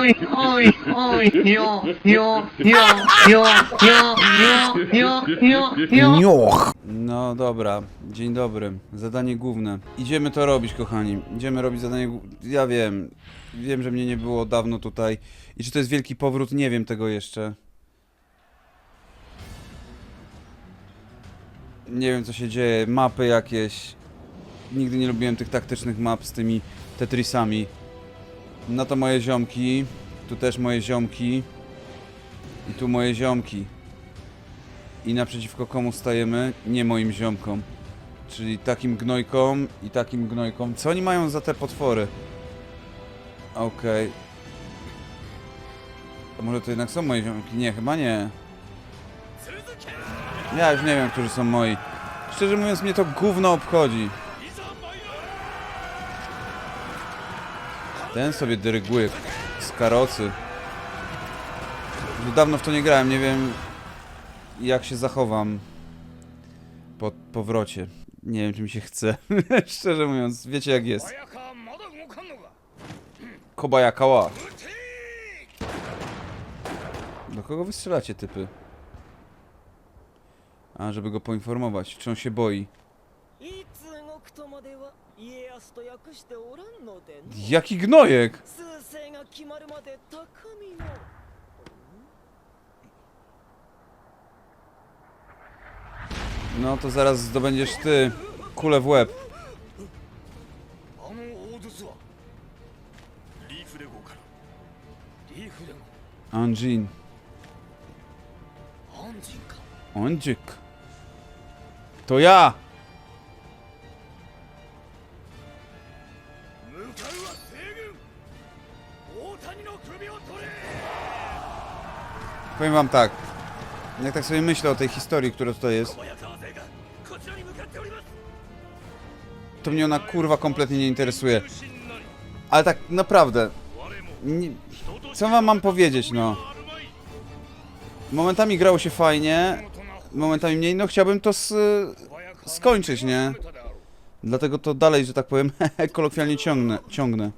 oj, oj, oj, jo, jo, jo, jo, jo, jo, jo, jo, jo. Nioch! No dobra, dzień dobry. Zadanie główne. Idziemy to robić, kochani. Idziemy robić zadanie główne. Ja wiem. Wiem, że mnie nie było dawno tutaj. I czy to jest wielki powrót? Nie wiem tego jeszcze. Nie wiem, co się dzieje. Mapy jakieś. Nigdy nie lubiłem tych taktycznych map z tymi Tetrisami. No to moje ziomki. Tu też moje ziomki. I tu moje ziomki. I naprzeciwko komu stajemy? Nie moim ziomkom. Czyli takim gnojkom i takim gnojkom. Co oni mają za te potwory? Okej. A może to jednak są moje ziomki? Nie, chyba nie. Ja już nie wiem, którzy są moi. Szczerze mówiąc, mnie to gówno obchodzi. Ten sobie dyryguje z karocy. No dawno w to nie grałem, nie wiem jak się zachowam po powrocie. Nie wiem, czy mi się chce, szczerze mówiąc. Wiecie jak jest. Kobayakawa. Do kogo wystrzelacie, typy? A, żeby go poinformować, czy on się boi. Jaki gnojek? No to zaraz zdobędziesz ty kule w łeb. Anjin. Anjik. To ja! Powiem wam tak. Jak tak sobie myślę o tej historii, która tutaj jest, to mnie ona kurwa kompletnie nie interesuje. Ale tak naprawdę, nie, co wam mam powiedzieć, no? Momentami grało się fajnie, momentami mniej, no chciałbym to s, skończyć, nie? Dlatego to dalej, że tak powiem, kolokwialnie ciągnę. ciągnę.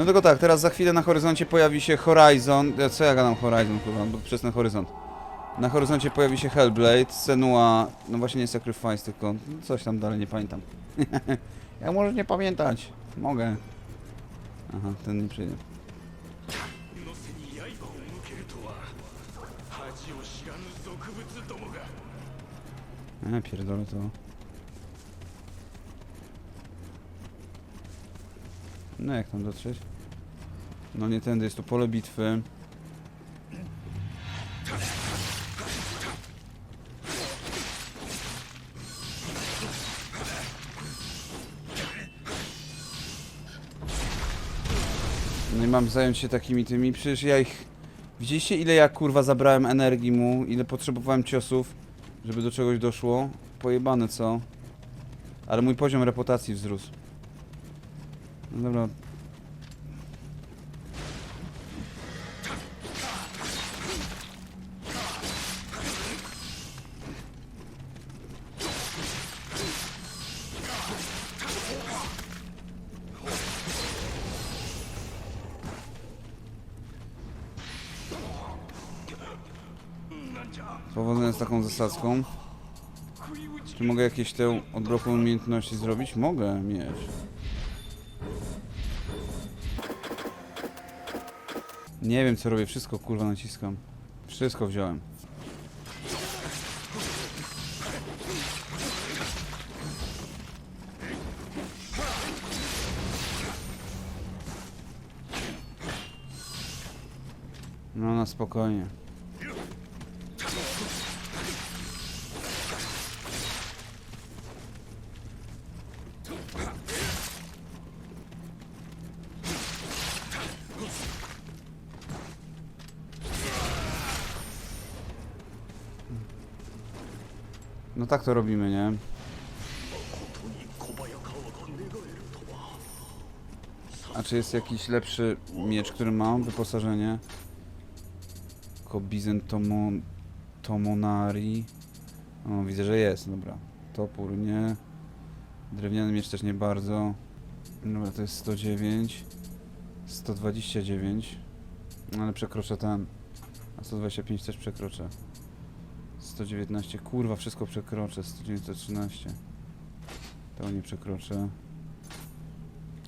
No tylko tak, teraz za chwilę na horyzoncie pojawi się Horizon. E, co ja gadam Horizon, kurwa, bo przez ten horyzont. Na horyzoncie pojawi się Hellblade, Senua, no właśnie nie Sacrifice, tylko coś tam dalej, nie pamiętam. ja może nie pamiętać, mogę. Aha, ten nie przyjdzie. E, pierdolę to. No jak tam dotrzeć? No nie tędy, jest tu pole bitwy. No i mam zająć się takimi tymi, przecież ja ich... Widzieliście ile ja kurwa zabrałem energii mu, ile potrzebowałem ciosów? żeby do czegoś doszło. Pojebane co? Ale mój poziom reputacji wzrósł. Dobra. Powodzenia z taką zasadzką. Czy mogę jakieś te odbloku umiejętności zrobić? Mogę mieć. Nie wiem co robię, wszystko kurwa naciskam. Wszystko wziąłem. No na spokojnie. No tak to robimy, nie? A czy jest jakiś lepszy miecz, który mam? Wyposażenie? Kobizen tomo, Tomonari. O, widzę, że jest, dobra. Topór nie. Drewniany miecz też nie bardzo. Dobra, to jest 109. 129. Ale przekroczę ten. A 125 też przekroczę. 119. Kurwa, wszystko przekroczę. 113. To nie przekroczę.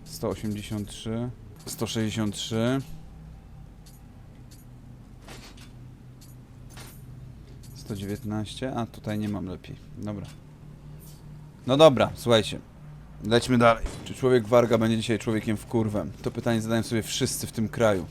183. 163. 119, a tutaj nie mam lepiej. Dobra. No dobra, słuchajcie. Lećmy dalej. Czy człowiek warga będzie dzisiaj człowiekiem w kurwem? To pytanie zadają sobie wszyscy w tym kraju.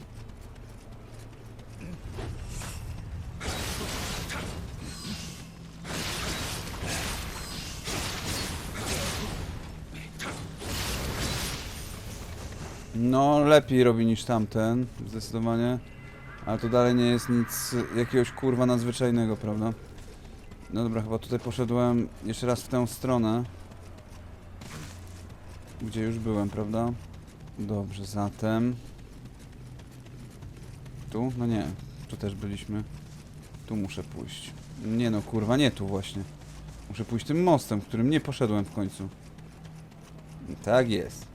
Lepiej robi niż tamten, zdecydowanie. Ale to dalej nie jest nic jakiegoś kurwa nadzwyczajnego, prawda? No dobra, chyba tutaj poszedłem jeszcze raz w tę stronę. Gdzie już byłem, prawda? Dobrze, zatem... Tu? No nie, tu też byliśmy. Tu muszę pójść. Nie no, kurwa, nie tu właśnie. Muszę pójść tym mostem, którym nie poszedłem w końcu. Tak jest.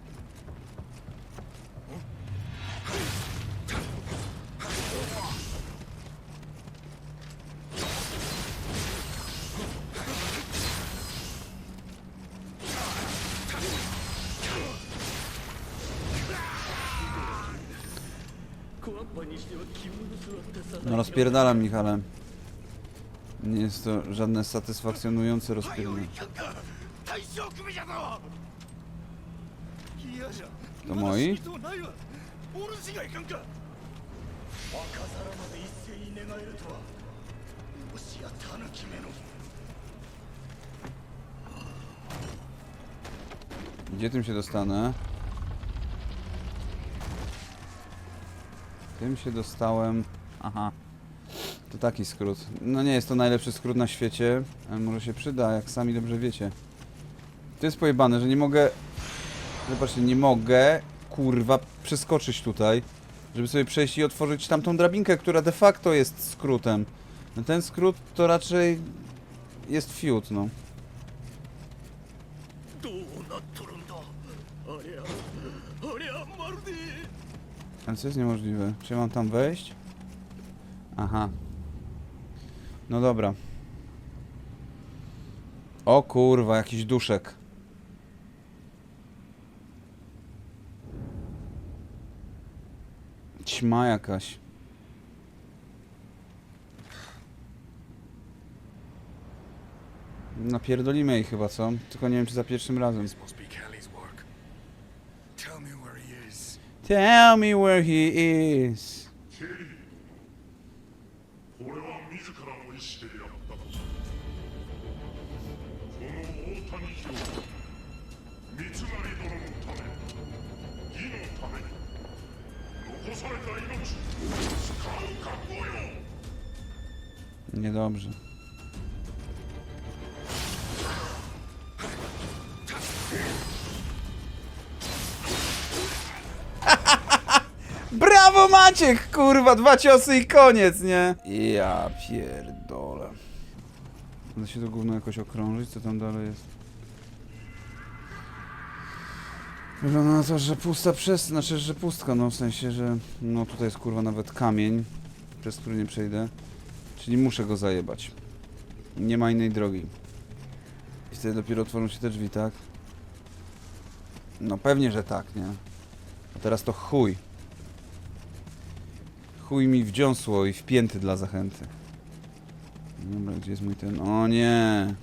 rozpierdalam ich, ale nie jest to żadne satysfakcjonujące rozpierdolenie. To moi? Gdzie tym się dostanę? Tym się dostałem... Aha. To taki skrót. No nie jest to najlepszy skrót na świecie, ale może się przyda, jak sami dobrze wiecie. To jest pojebane, że nie mogę... Zobaczcie, nie mogę, kurwa, przeskoczyć tutaj, żeby sobie przejść i otworzyć tamtą drabinkę, która de facto jest skrótem. No ten skrót to raczej jest fiut, no. Ale co jest niemożliwe? Czy ja mam tam wejść? Aha, no dobra. O kurwa, jakiś duszek. Ćma jakaś. Napierdolimy jej chyba, co? Tylko nie wiem, czy za pierwszym razem. tell me where he is 自らの意志でやったことこの大谷城三成殿のため義のために残された命使う覚悟よ Niedobrze. Maciek, kurwa, dwa ciosy i koniec, nie? Ja pierdolę. Da się to gówno jakoś okrążyć, co tam dalej jest? Wygląda na to, że pusta przez... Znaczy, że pustka, no w sensie, że... No tutaj jest kurwa nawet kamień, przez który nie przejdę. Czyli muszę go zajebać. Nie ma innej drogi. I wtedy dopiero otworzą się te drzwi, tak? No pewnie, że tak, nie? A teraz to chuj. Chuj mi wdziąsło i wpięty dla zachęty. Dobra, gdzie jest mój ten... O nie!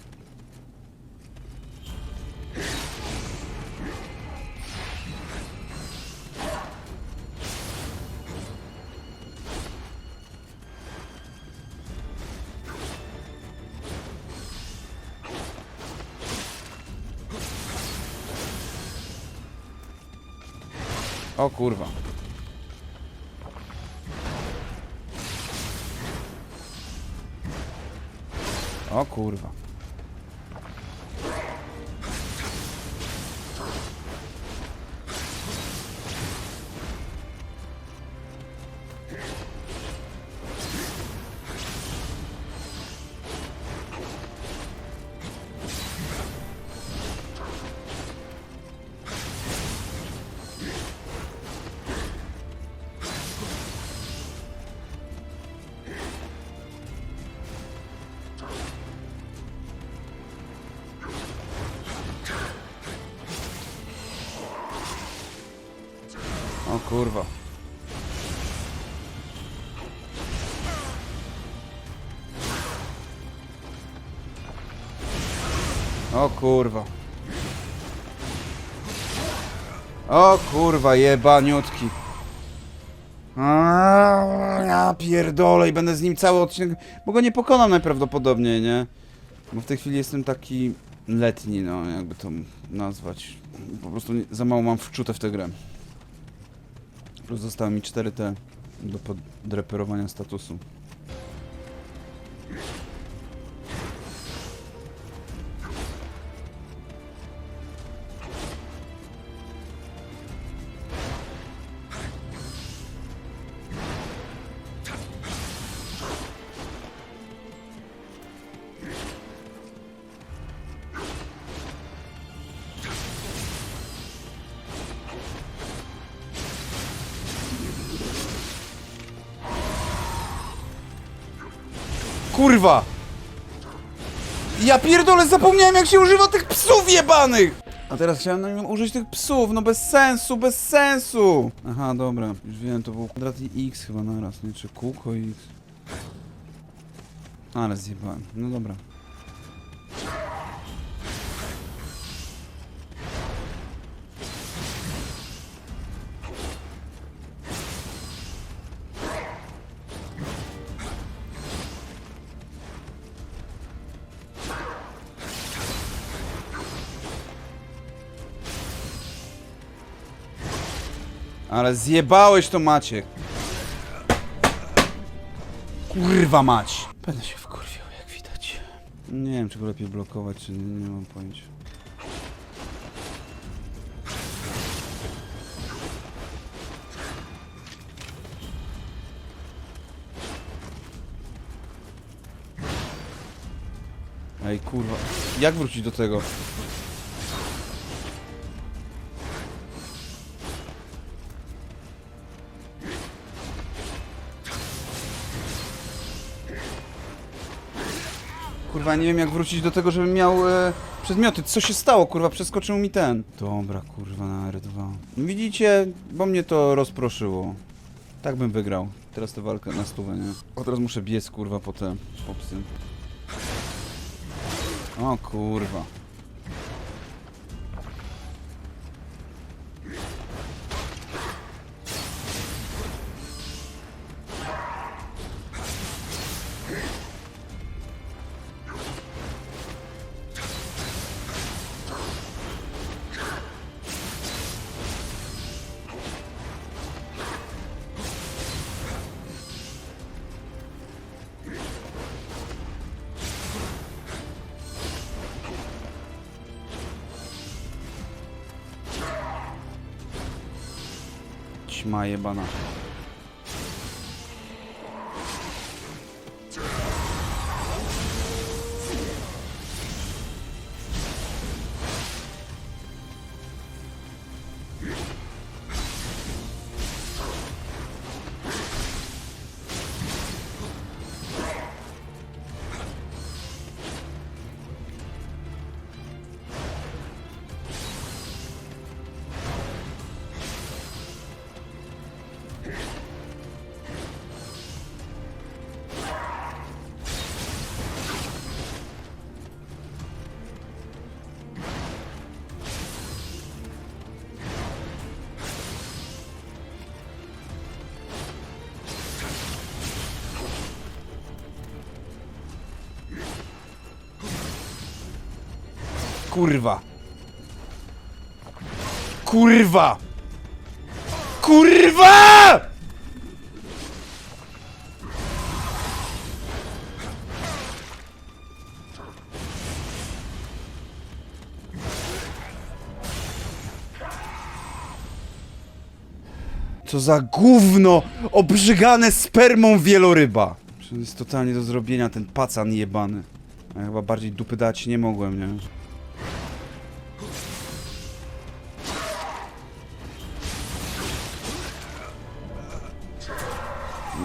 Kurwa. O kurwa. O kurwa, jebaniutki. Aaaa, Ja pierdolę i będę z nim cały odcinek, bo go nie pokonam najprawdopodobniej, nie? Bo w tej chwili jestem taki letni, no jakby to nazwać. Po prostu za mało mam wczute w tę grę. Plus zostały mi 4T do podreperowania statusu. Ja pierdolę, zapomniałem jak się używa tych psów jebanych! A teraz chciałem na nim użyć tych psów, no bez sensu, bez sensu! Aha, dobra, już wiem, to był kwadrat i x chyba naraz, nie? Czy kółko i x? Ale zjebałem, no dobra. Ale zjebałeś to Maciek. Kurwa mać. Będę się wkurwiał, jak widać. Nie wiem, czy go lepiej blokować, czy nie, nie mam pojęcia. Ej, kurwa. Jak wrócić do tego? Kurwa, nie wiem jak wrócić do tego, żebym miał e, przedmioty. Co się stało, kurwa? Przeskoczył mi ten. Dobra, kurwa, na R2. No widzicie, bo mnie to rozproszyło. Tak bym wygrał. Teraz tę walkę na stówę, nie? O, teraz muszę biec, kurwa, po te popsy. O, kurwa. Ćma jebana. Kurwa. Kurwa! Kurwa! Co za gówno obrzygane spermą wieloryba. To jest totalnie do zrobienia ten pacan jebany. Ja chyba bardziej dupy dać nie mogłem, nie?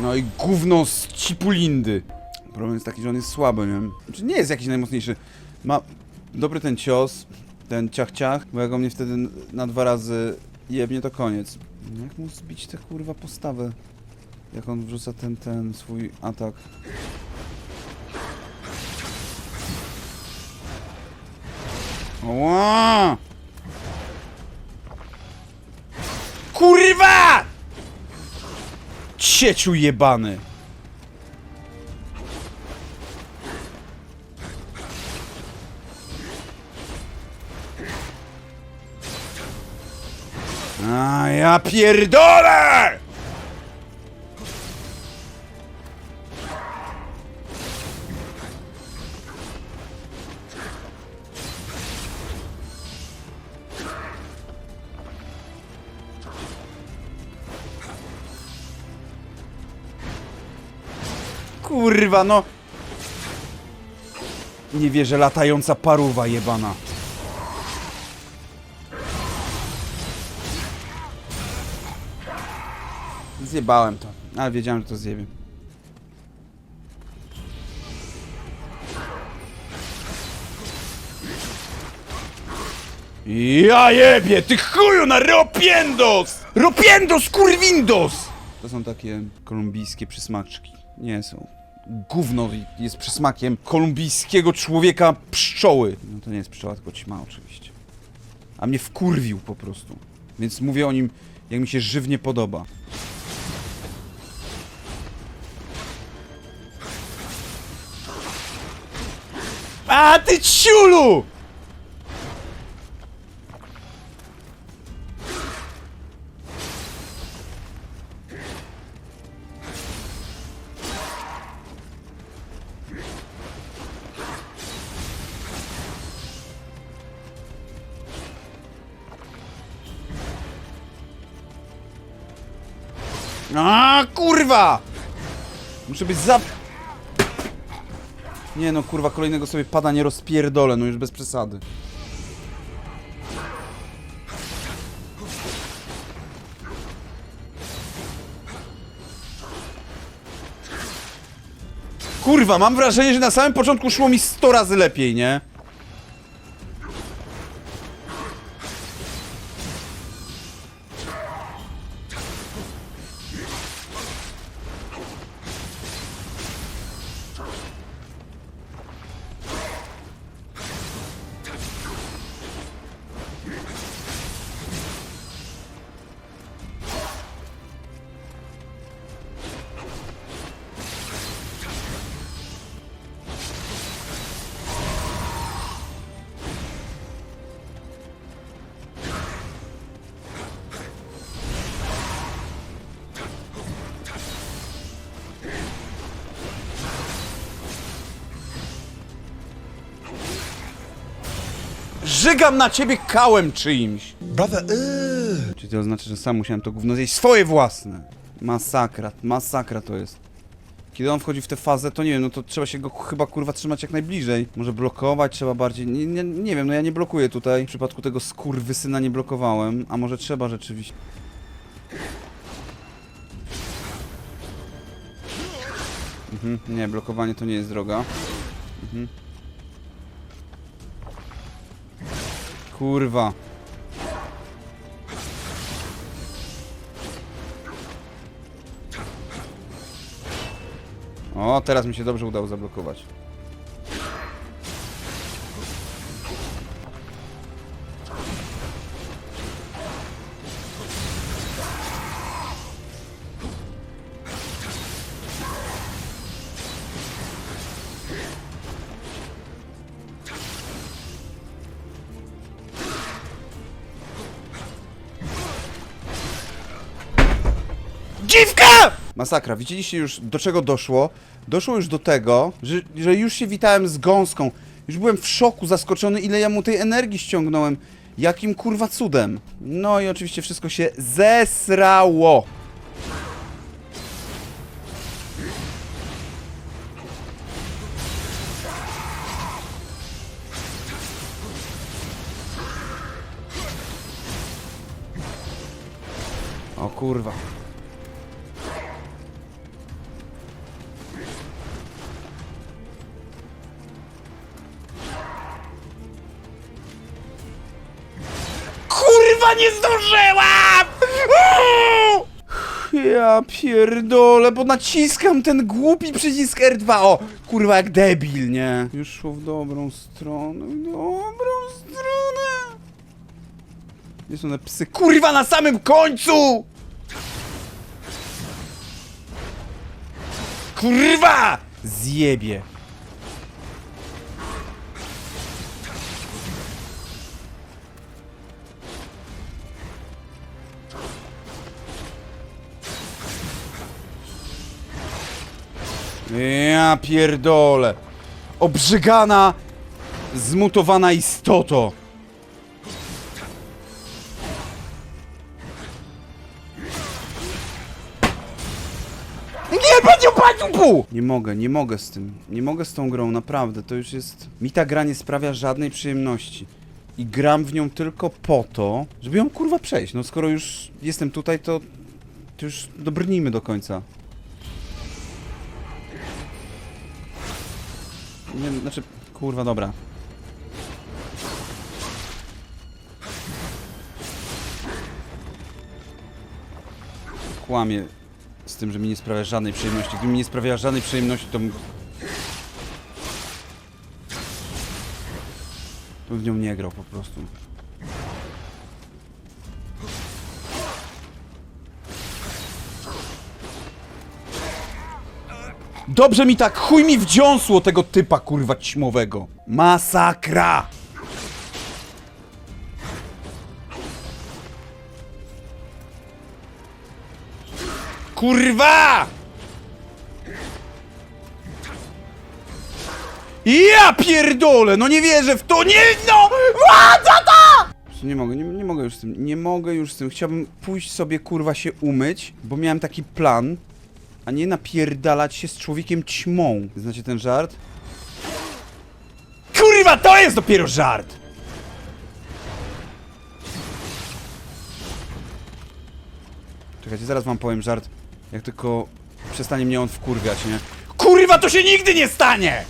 No i gówno z cipulindy. Problem jest taki, że on jest słaby, nie? Znaczy nie jest jakiś najmocniejszy. Ma dobry ten cios, ten ciach-ciach, bo jak on mnie wtedy na dwa razy jebnie to koniec. Jak mu zbić tę kurwa postawę? Jak on wrzuca ten, ten swój atak. Ła! Kurwa! Cieciu jebany! A ja pierdolę! Kurwa, no. Nie wierzę, latająca paruwa jebana. Zjebałem to, ale wiedziałem, że to zjebie. Ja jebie, ty chuju na ropiendos! Ropiendos, kurwindos! To są takie kolumbijskie przysmaczki. Nie są. Gówno jest przysmakiem kolumbijskiego człowieka pszczoły. No to nie jest pszczoła, tylko ćma oczywiście. A mnie wkurwił po prostu. Więc mówię o nim, jak mi się żywnie podoba. A ty ciulu! A kurwa! Muszę być za... Nie no, kurwa, kolejnego sobie pada nie rozpierdolę, no już bez przesady. Kurwa, mam wrażenie, że na samym początku szło mi 100 razy lepiej, nie? Żygam na ciebie kałem czyimś. Brother, ugh. Czy to oznacza, że sam musiałem to gówno zjeść swoje własne? Masakra, masakra to jest. Kiedy on wchodzi w tę fazę, to nie wiem, no to trzeba się go chyba kurwa trzymać jak najbliżej. Może blokować trzeba bardziej. Nie, nie, nie wiem, no ja nie blokuję tutaj. W przypadku tego skurwysyna nie blokowałem, a może trzeba rzeczywiście. Mhm, nie, blokowanie to nie jest droga. Mhm. Kurwa. O, teraz mi się dobrze udało zablokować. Masakra, widzieliście już do czego doszło? Doszło już do tego, że, że już się witałem z gąską. Już byłem w szoku, zaskoczony, ile ja mu tej energii ściągnąłem. Jakim kurwa cudem. No i oczywiście wszystko się zesrało. O kurwa. Nie zdążyłam! Uuu! Ja pierdolę, bo naciskam ten głupi przycisk R2. O, kurwa, jak debil, nie? Już szło w dobrą stronę, w dobrą stronę. Gdzie są te psy? Kurwa, na samym końcu! Kurwa! Zjebie. Ja pierdolę. Obrzygana, zmutowana istoto. Nie, mogę, nie mogę z tym. Nie mogę z tą grą, naprawdę. To już jest... Mi ta gra nie sprawia żadnej przyjemności. I gram w nią tylko po to, żeby ją kurwa przejść. No skoro już jestem tutaj, to... To już dobrnijmy do końca. Nie, znaczy... Kurwa, dobra. Kłamie z tym, że mi nie sprawia żadnej przyjemności. Gdyby mi nie sprawiała żadnej przyjemności, to. To w nią nie grał po prostu. Dobrze mi tak, chuj mi wdziąsło tego typa kurwa ćmowego. Masakra! Kurwa! Ja pierdolę, no nie wierzę w to, nie no! A, co to? Nie mogę, nie, nie mogę już z tym, nie mogę już z tym. Chciałbym pójść sobie kurwa się umyć, bo miałem taki plan, a nie napierdalać się z człowiekiem ćmą. Znacie ten żart? Kurwa, to jest dopiero żart! Czekajcie, zaraz wam powiem żart, jak tylko przestanie mnie on wkurwiać, nie? Kurwa, to się nigdy nie stanie!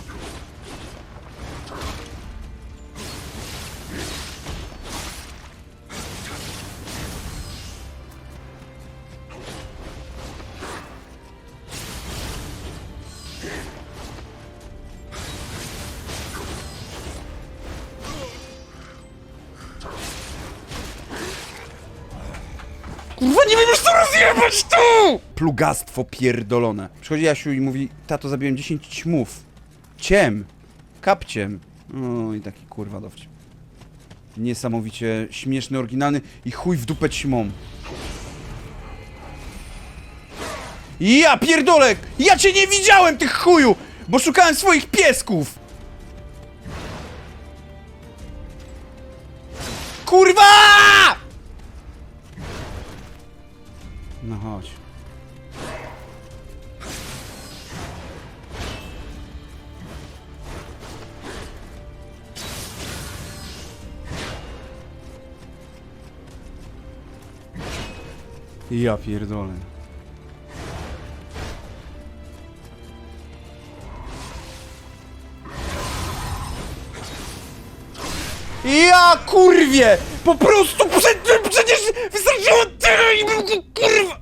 Kurwa, nie wiem już co rozjebać tu! Plugastwo pierdolone. Przychodzi Jasiu i mówi, tato, zabiłem 10 ćmów. Ciem. Kapciem. O, i taki kurwa dowcip. Niesamowicie śmieszny, oryginalny i chuj w dupę ćmą. Ja pierdolek! Ja cię nie widziałem, tych chuju! Bo szukałem swoich piesków! Kurwa! No chodź. Ja pierdolę. Ja kurwie! Po prostu przed tym przecież wystarczyło tyle i bym kurwa...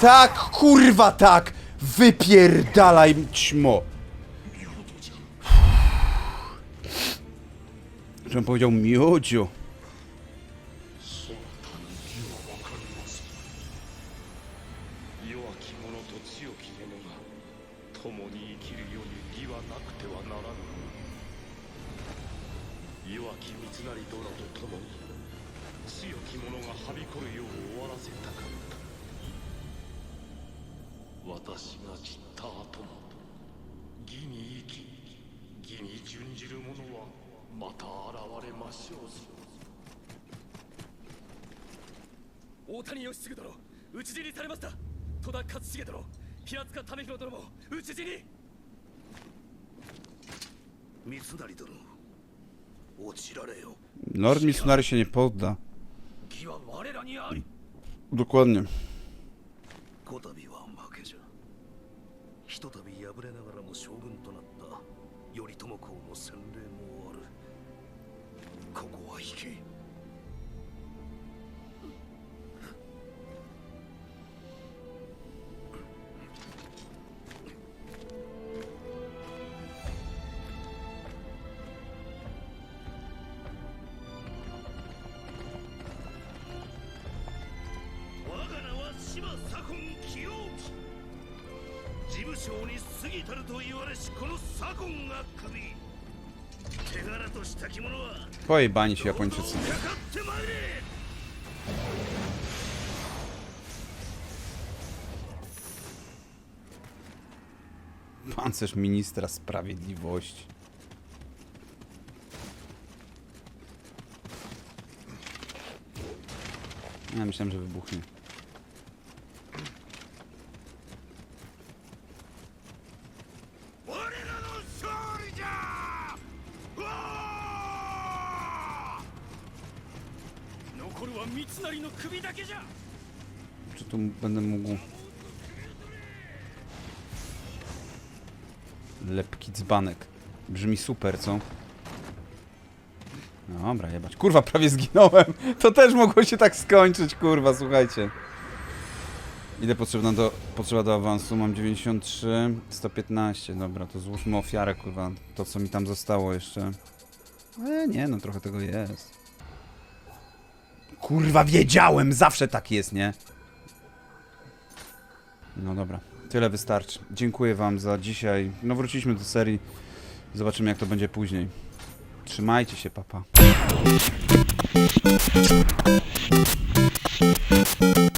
Tak, kurwa tak! Wypierdalaj, ćmo! Żebym powiedział miodzio. 私が散った後も義に生き義に準じる者はまた現れましょうぞ大谷義次殿討ち死にされました戸田勝重殿平塚為弘殿も討ち死に三成殿落ちられよ Lord Misnary się nie podda. 義は我らにあり Dokładnie. こたびは負けじゃひとたび敗れながらも将軍となった頼朝公の洗礼もある。ここは引け。事務省に過ぎたると言われしこの左近が首手柄とした着物は Pojebani się Japończycy. かかってまいれ Pancerz ministra sprawiedliwości. Ja myślałem, że wybuchnie. Czy tu będę mógł... Lepki dzbanek. Brzmi super, co? No Dobra, jebać. Kurwa, prawie zginąłem. To też mogło się tak skończyć, kurwa, słuchajcie. Ile potrzebna do, potrzeba do awansu? Mam 93, 115. Dobra, to złóżmy ofiarę, kurwa. To, co mi tam zostało jeszcze. E, nie, no trochę tego jest. Kurwa, wiedziałem! Zawsze tak jest, nie? No dobra, tyle wystarczy. Dziękuję wam za dzisiaj. No wróciliśmy do serii. Zobaczymy jak to będzie później. Trzymajcie się, papa.